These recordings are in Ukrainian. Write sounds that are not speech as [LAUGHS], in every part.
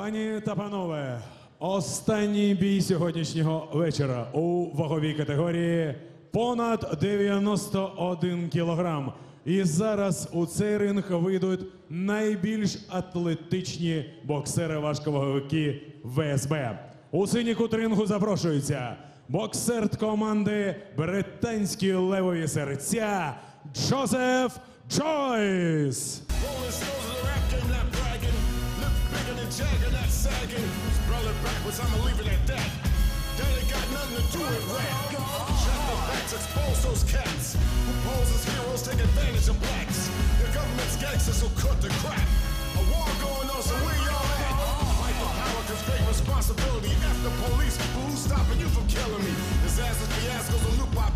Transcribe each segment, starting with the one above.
Пані та панове, останній бій сьогоднішнього вечора у ваговій категорії понад 91 кілограм. І зараз у цей ринг вийдуть найбільш атлетичні боксери-важковаговики ВСБ. У синій кут рингу запрошується боксер команди Британські левові серця Джозеф Джойс. Jagger, not sagging. Brother backwards, I'ma leave it at that. That ain't got nothing to do with rap. Shut the facts, expose those cats who pose as heroes, take advantage of blacks. The government's gangsters who cut the crap. A war going on, so where y'all at? Fight for power, great responsibility. The police, but who's stopping you from killing me? Disasters, fiascos, and loop by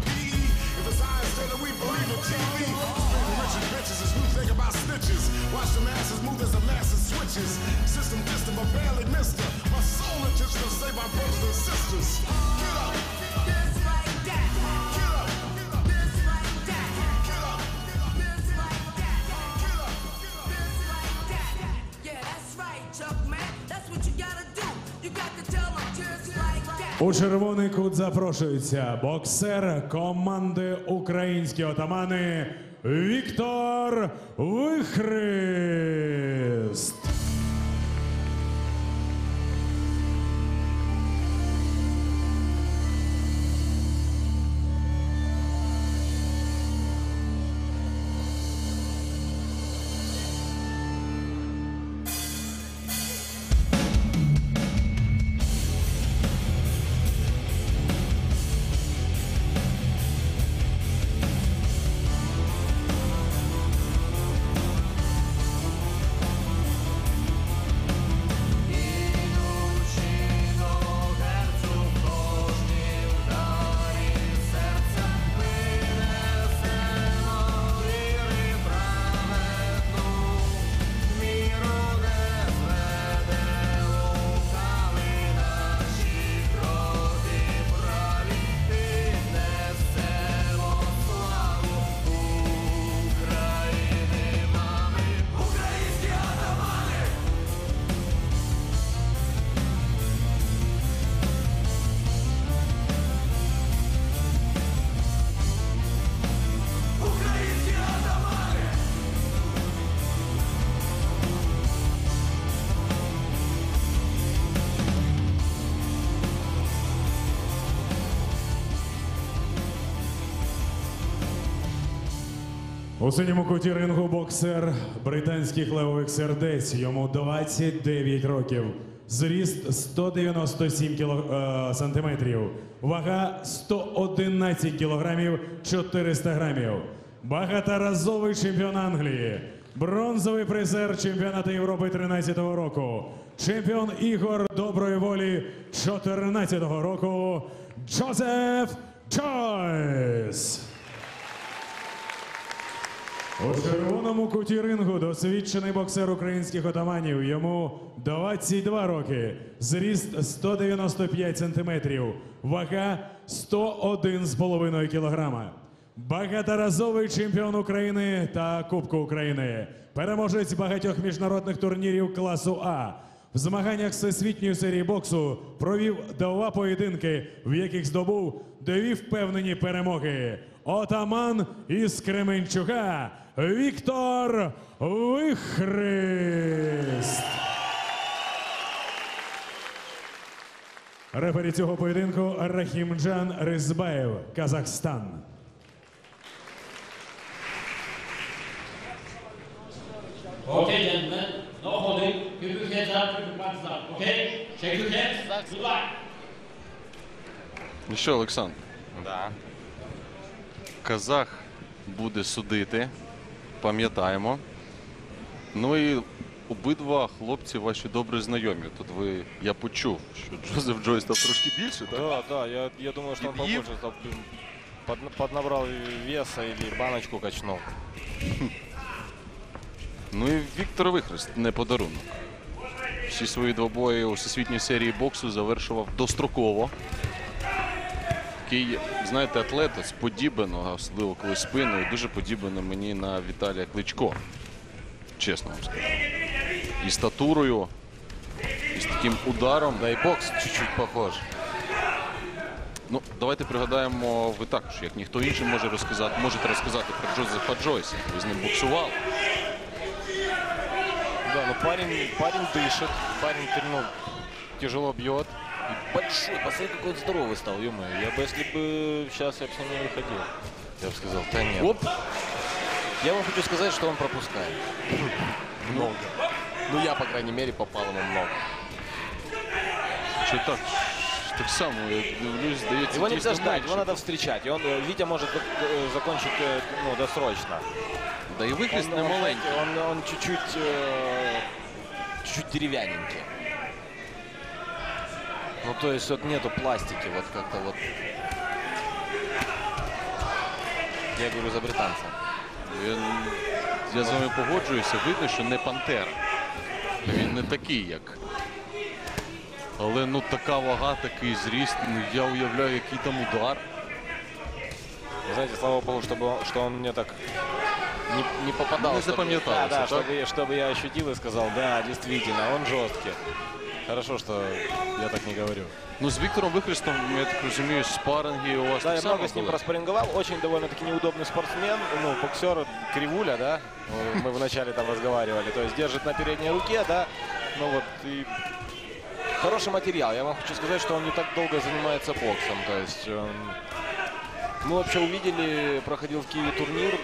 Distant, but barely missed her. My soul intention to save my brothers and sisters. Get up, This like that. get up, This like that. get up, This like that. get up, get like that. Yeah, that's right, Chuck, man. That's what you gotta do. You got to tell them just like that. У червоний кут запрошується боксер команди Українські отамани Віктор Вихрист. У синьому куті рингу боксер британських левових сердець. Йому 29 років. Зріст 197 кіло, е, сантиметрів. Вага 111 кілограмів 400 грамів. Багаторазовий чемпіон Англії. Бронзовий призер чемпіонату Європи 13-го року. Чемпіон ігор доброї волі 14-го року. Джозеф Джойс. У червоному куті рингу досвідчений боксер українських отаманів. Йому 22 роки. Зріст 195 сантиметрів. Вага 101,5 кілограма. Багаторазовий чемпіон України та Кубку України. Переможець багатьох міжнародних турнірів класу А. В змаганнях всесвітньої серії боксу провів два поєдинки, в яких здобув дві впевнені перемоги. Отаман із Кременчука Віктор Вихрист. Рефері цього поєдинку Рахімджан Ризбаєв, Казахстан. Okay, gentlemen, no holding. Keep your hands up, keep your hands up. Okay? Shake your hands. Good luck. Ну що, Олександр, Да. казах буде судити, пам'ятаємо. Ну і обидва хлопці ваші добре знайомі. Тут ви, я почув, що Джозеф Джой став трошки більше, так? Да, да, я, я думаю, он Иб- побольше блин, под- поднабрал веса или баночку качнул. [LAUGHS] Ну і Віктор Вихрест не подарунок. Всі свої двобої у всесвітній серії боксу завершував достроково. Такий, знаєте, атлет подібен, особливо коли спиною, дуже подібен мені на Віталія Кличко. Чесно вам скажу. І статурою, і з таким ударом. Да и бокс чуть-чуть похож. Ну, давайте пригадаємо, ви також, як ніхто інший може розказати, можете розказати про Джозефа Джойса. Ви з ним боксували. Да, ну парень, парень дышит, парень ну, тяжело бьет. И большой, посмотри, какой он здоровый стал, ё Я бы, если бы сейчас я бы с ним не выходил. Я бы сказал, да нет. Оп! Я вам хочу сказать, что он пропускает. [CLEARS THROAT] Много. Ну, я, по крайней мере, попал ему много. Чи так? Так само, я дивлюсь, здається, Его нельзя дійсно ждать, менше. его надо встречать. И он, э, Витя может э, закончить э, ну, досрочно. Да і вихрест не он, маленький. он, он чуть-чуть э, чуть-чуть деревянненький. Ну, то есть вот нету пластики, вот как-то вот. Я говорю за британца. Я, я з вами погоджуюся, видно, що не Пантера. Він не такий, як. Але ну така вага, такий зріст. Ну я уявляю, який там удар. Вы знаете, слава богу, чтобы он, что он мне так не, не попадал. Не чтобы- запам'яталося, Да, да, так? чтобы, я- чтобы я ощутил и сказал, да, действительно, он жесткий. Хорошо, что я так не говорю. Ну з Віктором Вихрестом, я так розумію, спаринги у вас Да, я много с ним проспарринговал. Очень довольно-таки неудобный спортсмен. Ну, боксер Кривуля, да. э, Мы вначале там разговаривали. То есть держит на передней руке, да. Ну вот и хороший материал. Я вам хочу сказать, что он не так долго занимается боксом. То есть эм, мы вообще увидели, проходил в Киеве турнир.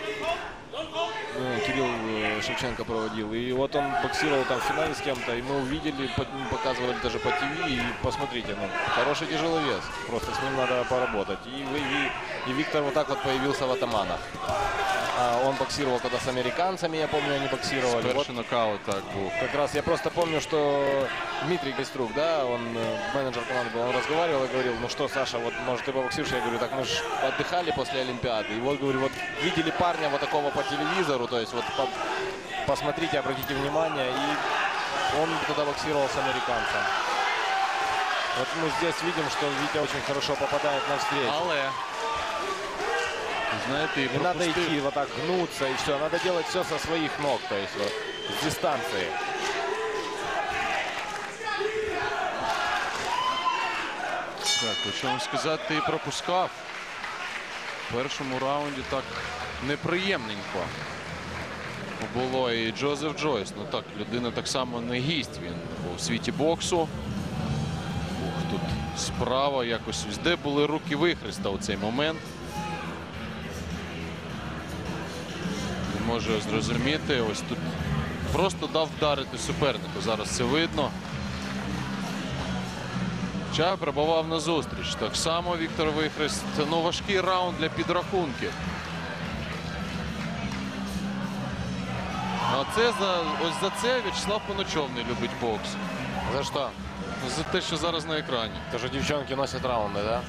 Э, Кирилл э, Шевченко проводил. И вот он боксировал там в финале с кем-то. И мы увидели, по- показывали даже по ТВ. И посмотрите, ну, хороший тяжелый вес. Просто с ним надо поработать. И, и, и Виктор вот так вот появился в атаманах. А, он боксировал когда с американцами, я помню, они боксировали. Вот Перший нокаут так був. как раз я просто помню, что Дмитрий Гайструк, да, он э, менеджер команды был, он разговаривал и говорил, ну что, Саша, вот может ты побоксируешь? Я говорю, так мы же отдыхали после Олимпиады. И вот, говорю, вот видели парня вот такого по телевизору, то есть вот по- посмотрите, обратите внимание, и он тогда боксировал с американцем. Вот мы здесь видим, что Витя очень хорошо попадает на встречу. Але знаєте, і Не надо идти вот так гнуться и все. Надо делать все со своих ног, то есть вот с дистанции. Так, хочу вам сказати, і пропускав. В першому раунді так неприємненько було і Джозеф Джойс. Ну так, людина так само не гість. Він у світі боксу. Ух, тут справа якось. ось Де були руки вихреста у цей момент? Не можу зрозуміти. Ось тут просто дав вдарити супернику. Зараз це видно. Ча прибував на зустріч. Так само Віктор Вихрест. Ну, важкий раунд для підрахунків. А це за ось за це В'ячеслав Поночов не любить бокс. За что? За те, що зараз на екрані. Тоже девчонки носят раунды, да?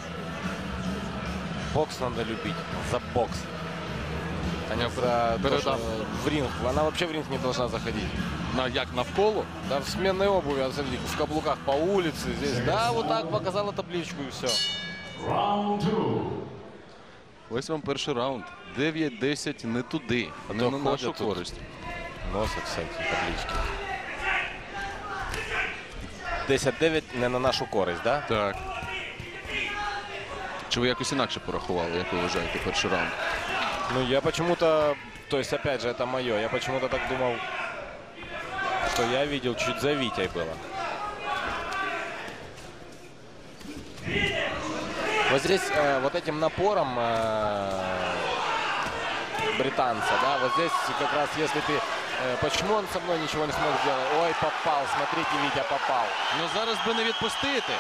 Бокс надо любить. За бокс. А не за то, что в ринг. Она вообще в ринг не должна заходить. На як навколо? Да в сменной обуви, а смотри, в каблуках по улице здесь. Да, вот так показала табличку и все. Ось вам перший раунд. 9-10 не туди, А не то на нашу тут. користь. Носят всякі таблички. 10-9 не на нашу користь, да? Так. Чи ви якось інакше порахували, як ви вважаєте, перший раунд? Ну, я почему-то, то есть, опять же, это мое, я почему-то так думал, что я видел чуть за Витей было. Вот здесь э, вот этим напором э, британца, да, вот здесь как раз если ты... э, почему он со мной ничего не смог сделать? Ой, попал, смотрите, Витя попал. Ну зараз би не відпустити.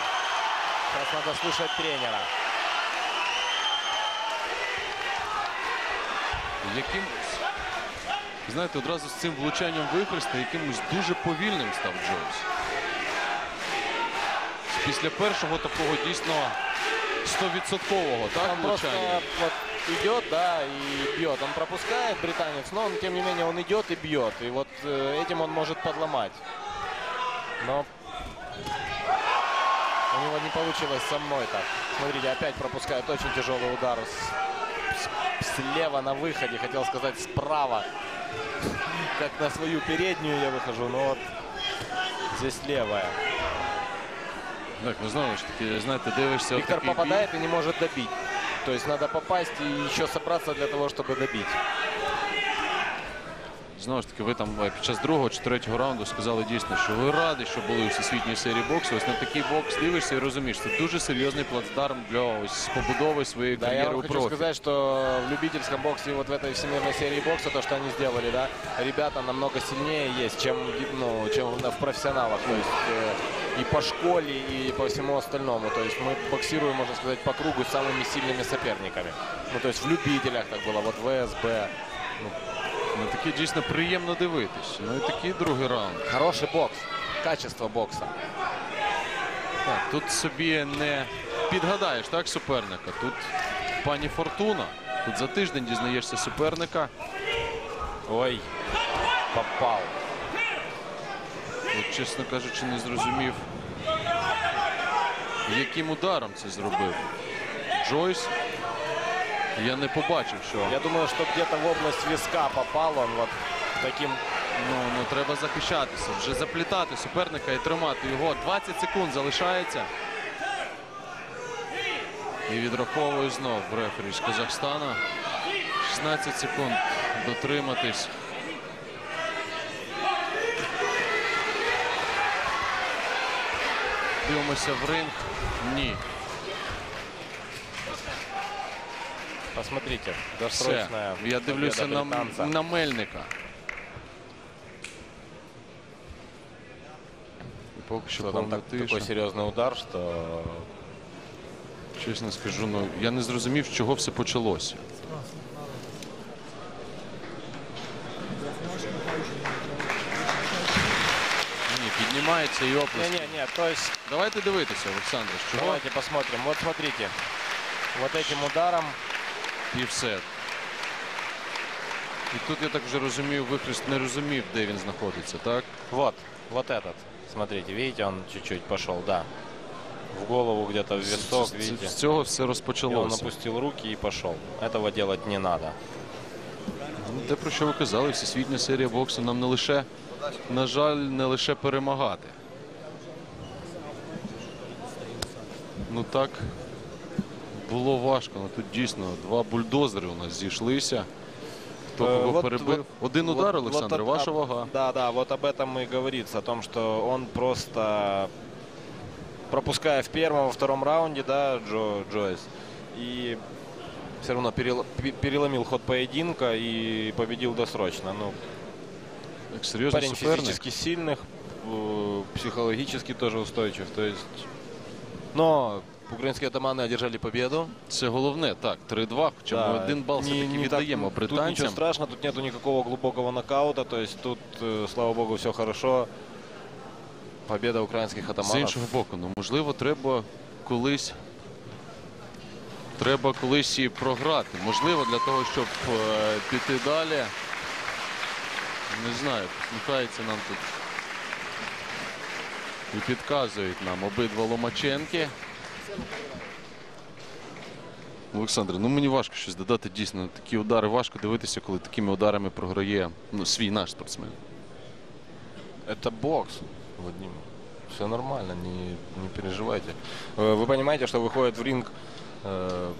Сейчас надо слушать тренера. Якимось, знаєте, одразу з цим влучанням вихреста якимось дуже повільним став Джойс. Після першого такого дійсно 100% так, Он просто влучання. вот идет, да, и бьет. Он пропускает британец, но он, тем не менее, он идет и бьет. И вот э, этим он может подломать. Но у него не получилось со мной так. Смотрите, опять пропускает очень тяжелый удар с- с- слева на выходе, хотел сказать справа. Как на свою переднюю я выхожу, но вот здесь левая. Так, ну знову ж таки, знаєте, дивишся бій. попадает и не может добить. То есть надо попасть и еще собраться для того, чтобы добить. Знову ж таки, ви там е, під час другого чи третього раунду сказали дійсно, що ви раді, що були у всесвітній серії боксу. Ось на такий бокс дивишся і розумієш, це дуже серйозний плацдарм для ось побудови своєї Да, я кар'єри вам у хочу профі. сказать, что в любительском боксе, вот в этой всемирной серии бокса, то, что они сделали, да, ребята намного сильнее есть, чем, ну, чем в в профессионалах. То есть э, и по школе, и по всему остальному. То есть мы боксируем, можно сказать, по кругу с самыми сильными соперниками. Ну, то есть в любителях так было, вот ВСБ. Ну такі дійсно приємно дивитись. Ну і такий другий раунд. Хороший бокс, качество бокса. Так, тут собі не підгадаєш так суперника. Тут пані Фортуна. Тут за тиждень дізнаєшся суперника. Ой, попал. От, чесно кажучи, не зрозумів, яким ударом це зробив. Джойс. Я не побачив, що Я думаю, что где-то в область виска попал он вот таким ну, ну, треба захищатися, вже заплітати суперника і тримати його. 20 секунд залишається. І відраховує знов рефері з Казахстана. 16 секунд дотриматись. Дивимося в ринг. Ні. Посмотрите, Все. Я дивлюся на, на Мельника. І поки що Что там так, тиша. такой серьезный удар, что Чесно скажу, ну я не зрозумів, з чого все почалося. Ні, піднімається і оплески. Не-не-не, то есть Давайте дивитися, Олександр, з чого давайте посмотрим. Вот смотрите, вот этим ударом півсет. І тут я так вже розумію, вихрест не розумів, де він знаходиться, так? Вот, вот этот. Смотрите, видите, он чуть-чуть пошел, да. В голову где-то, в висок, З- з- видите. З цього все И он розпочалося. опустил руки и пошел. Этого делать не надо. Ну, Те, про що ви казали, всесвітня серія боксу нам не лише, на жаль, не лише перемагати. Ну так, було важко. Ну, тут дійсно два бульдозери у нас зійшлися. Хто Э, кого вот- перебив? вот- Один вот- удар, вот Олександр, об- ваша об- вага. Да, да, вот об этом и говорится, о том, что он просто пропуская в первом, во втором раунде, да, Джо, Джойс, и все равно перел- пе- переломил ход поединка и победил досрочно. Ну, Як серйозний парень суперник. физически сильных, э, психологически тоже устойчив. То есть, но украинские атаманы одержали победу. Це головне, так, 3-2, хоча ми один бал не- все-таки не так- віддаємо Тут ничего британцям. страшного, тут нету никакого глубокого нокаута. То есть тут, э, слава богу, все хорошо. Победа украинских З атаманов. іншого боку, ну можливо, треба колись. Треба колись і програти. Можливо, для того, щоб е, піти далі. Не знаю, посміхається нам тут. І підказують нам обидва Ломаченки. Олександр, ну мені важко щось додати. Дійсно, такі удари важко дивитися, коли такими ударами програє ну, свій наш спортсмен. Это бокс, Вадим. Все нормально, не, не переживайте. Э, Вы понимаете, что выходят в ринг э,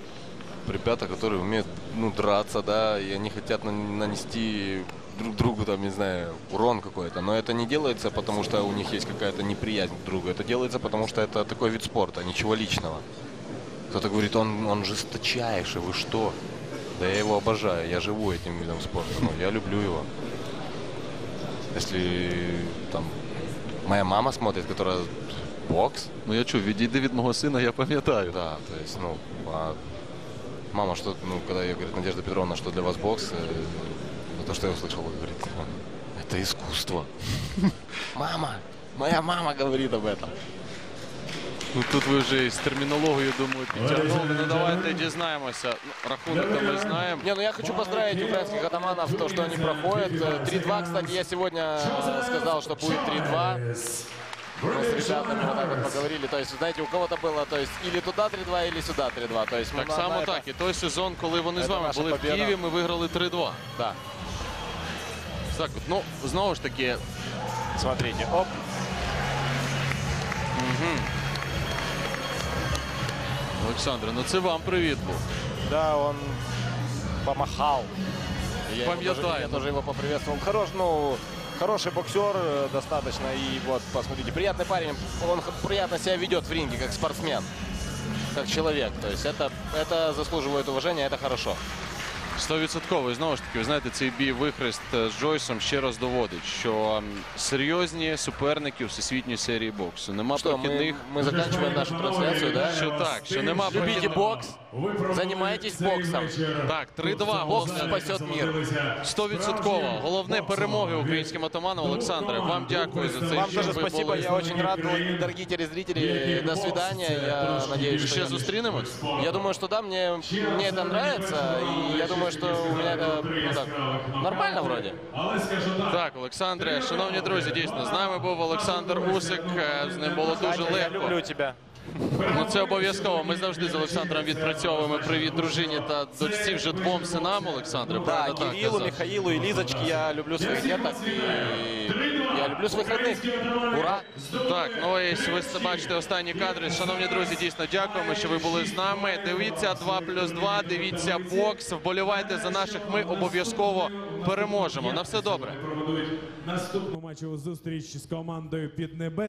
ребята, которые умеют ну, драться, да, и они хотят на- нанести друг другу, там, не знаю, урон какой-то. Но это не делается, потому что у них есть какая-то неприязнь к другу. Это делается, потому что это такой вид спорта, ничего личного. Кто-то говорит, он, он жесточайший, вы что? Да я его обожаю, я живу этим видом спорта, ну, я люблю его. Если там моя мама смотрит, которая бокс, Ну я чув, відійди від мого сина, я пам'ятаю. да, то есть, ну, а мама, что, ну, когда я говорит, Надежда Петровна, что для вас бокс, э, ну, то, что я услышал, вы говорите, «Ну, это искусство. [LAUGHS] Мама, моя мама говорит об этом. Ну тут ви вже із термінологією, думаю, підтягнули. Ну давайте дізнаємося. Ну, Рахунок ми знаємо. Не, ну я хочу поздравить украинских атаманов, то, что они проходят. Э, 3-2, кстати, я сегодня э, сказал, что будет 3-2. Мы с ребятами вот так вот поговорили. То есть, знаете, у кого-то было, то есть, или туда 3-2, или сюда 3-2. То есть, Так на- само на это- так. І той сезон, коли вони з Це вами наша були в побєда. Києві, ми виграли 3-2. Да. Так, от, ну знову ж таки, Смотрите, оп. Олександре, ну це вам привіт був. Да, он помахал. Я, его тоже, я тоже его поприветствовал. Хорош, ну, хороший боксер э, достаточно. И вот, посмотрите, приятный парень. Он приятно себя ведет в ринге, как спортсмен, как человек. То есть это, это заслуживает уважения, это хорошо. Стовідсотково. І знову ж таки, ви знаєте, цей бій вихрест е, з Джойсом ще раз доводить, що м, серйозні суперники у всесвітній серії боксу. Нема Что, мы, прохідних. мы заканчиваем нашу трансляцию, да? Що так, що нема Любите прохідних. бокс? Занимаетесь боксом? Так, 3-2. Бокс Головне, спасет мир. Стовідсотково. Головне перемоги українським атаманам. Олександре, вам дякую за цей Вам що тоже ви спасибо, були. я очень рад. Ну, Дорогие телезрители, до свидания. Я надеюсь, что Ще я- зустрінемось? Я думаю, что да, мне, мне это нравится, и я думаю, что у меня это ну, так, нормально вроде. Так. Олександре, шановні друзі, дійсно, з нами був Олександр Усик. Е, З ним було дуже легко. я люблю тебе. Ну це обов'язково. Ми завжди з Олександром відпрацьовуємо привіт дружині та дочці вже двом синам. Олександре, Да, правда так Кирилу, казав? Михаилу и Лизочке я люблю своїх діток. И я люблю своїх родних. Ура! Так, ну і ви бачите останні кадри. Шановні друзі, дійсно дякуємо, що ви були з нами. Дивіться 2 плюс 2, дивіться бокс, вболівайте за наших. Ми обов'язково переможемо. На все добре. Наступну матчову зустріч з командою Піднебе.